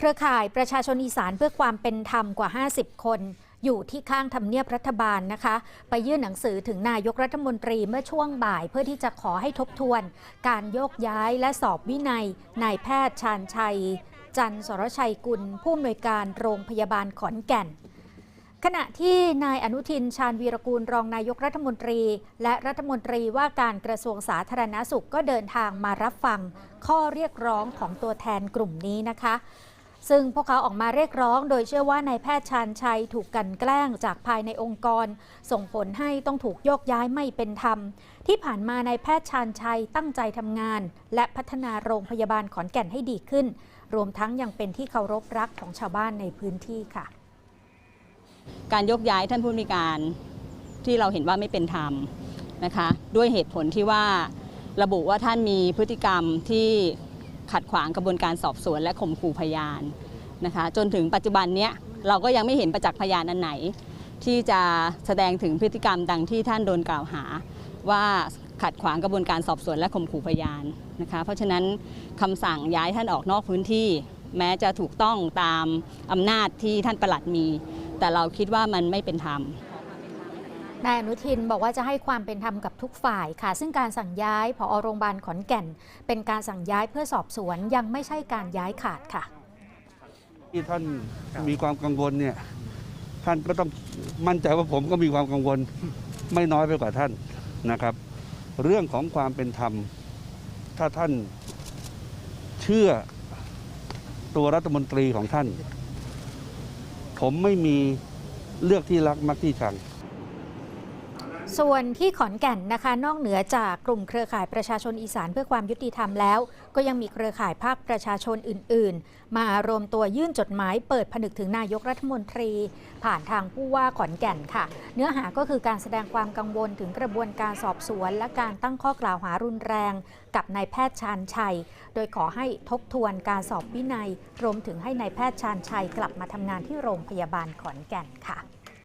ครือข่ายประชาชนอีสานเพื่อความเป็นธรรมกว่า 50 คนอยู่ที่ข้างทำเนียบรัฐบาลนะคะ ไปยื่นหนังสือถึงนายกรัฐมนตรีเมื่อช่วงบ่าย เพื่อที่จะขอให้ทบทวน การโยกย้ายและสอบวินัยนายแพทย์ชาญชัย จันทร์สรชัยกุล ผู้อำนวยการโรงพยาบาลขอนแก่น ขณะที่นายอนุทินชาญวีรกูลรองนายกรัฐมนตรี และรัฐมนตรีว่าการกระทรวงสาธารณสุขก็เดินทางมารับฟังข้อเรียกร้องของตัวแทนกลุ่มนี้นะคะ ซึ่งพวกเขาออกมาเรียกร้อง โดยเชื่อว่านายแพทย์ชาญชัยถูกกันแกล้งจากภายในองค์กร ส่งผลให้ต้องถูกโยกย้ายไม่เป็นธรรม ที่ผ่านมานายแพทย์ชาญชัยตั้งใจทำงาน และพัฒนาโรงพยาบาลขอนแก่นให้ดีขึ้น รวมทั้งยังเป็นที่เคารพรักของชาวบ้านในพื้นที่ค่ะ การยกย้ายท่านผู้มีการที่เราเห็นว่าไม่เป็นธรรมนะคะ ด้วยเหตุผลที่ว่าระบุว่าท่านมีพฤติกรรมที่ ขัดขวางกระบวนการสอบสวนและข่มขู่พยานนะคะจนถึงปัจจุบันเนี้ยเราก็ยังไม่เห็นประจักษ์พยานอันไหน ที่จะแสดงถึงพฤติกรรมดังที่ท่านโดนกล่าวหา ว่าขัดขวางกระบวนการสอบสวนและข่มขู่พยานนะคะเพราะฉะนั้นคำสั่งย้ายท่านออกนอกพื้นที่ แม้จะถูกต้องตามอำนาจที่ท่านประหลัดมี แต่เราคิดว่ามันไม่เป็นธรรม นายอนุทินบอกว่าจะให้ความเป็นธรรมกับทุกฝ่ายค่ะ ซึ่งการสั่งย้ายผอโรงพยาบาลขอนแก่น เป็นการสั่งย้ายเพื่อสอบสวนยังไม่ใช่การย้ายขาดค่ะ ที่ท่านมีความกังวลเนี่ยท่านก็ต้องมั่นใจว่าผมก็มีความกังวลไม่น้อยไปกว่าท่านนะครับ เรื่องของความเป็นธรรม ถ้าท่านเชื่อตัวรัฐมนตรีของท่าน ผมไม่มีเลือกที่รักมักที่ชัง ส่วนที่ขอนแก่นนะคะนอกเหนือจากกลุ่มเครือข่ายประชาชนอีสานเพื่อความยุติธรรมแล้ว ก็ยังมีเครือข่ายภาคประชาชนอื่น ๆ มารวมตัวยื่นจดหมายเปิดผนึกถึงนายกรัฐมนตรี ผ่านทางผู้ว่าขอนแก่นค่ะ เนื้อหาก็คือการแสดงความกังวลถึงกระบวนการสอบสวน และการตั้งข้อกล่าวหารุนแรง กับนายแพทย์ชาญชัย โดยขอให้ทบทวนการสอบวินัย รวมถึงให้นายแพทย์ชาญชัยกลับมาทำงานที่โรงพยาบาลขอนแก่นค่ะ